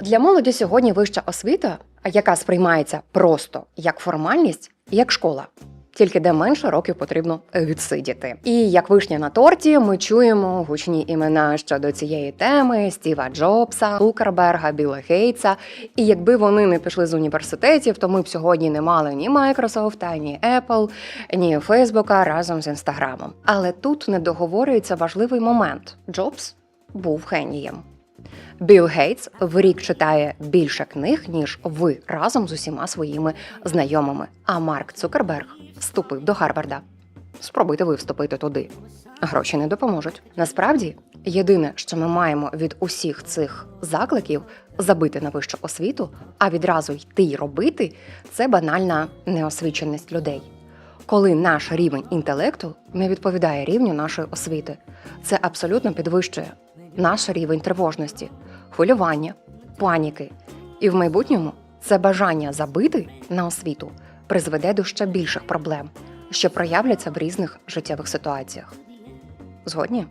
Для молоді сьогодні вища освіта, яка сприймається просто як формальність, як школа. Тільки де менше років потрібно відсидіти. І як вишня на торті, ми чуємо гучні імена щодо цієї теми: Стіва Джобса, Цукерберга, Біла Гейтса. І якби вони не пішли з університетів, то ми б сьогодні не мали ні Microsoft, ні Apple, ні Фейсбука разом з Інстаграмом. Але тут не договорюється важливий момент: Джобс був генієм. Білл Гейтс в рік читає більше книг, ніж ви разом з усіма своїми знайомими. А Марк Цукерберг вступив до Гарварда. Спробуйте ви вступити туди. Гроші не допоможуть. Насправді, єдине, що ми маємо від усіх цих закликів забити на вищу освіту, а відразу йти й робити, це банальна неосвіченість людей. Коли наш рівень інтелекту не відповідає рівню нашої освіти, це абсолютно підвищує наш рівень тривожності, хвилювання, паніки. І в майбутньому це бажання забити на освіту призведе до ще більших проблем, що проявляться в різних життєвих ситуаціях. Згодні?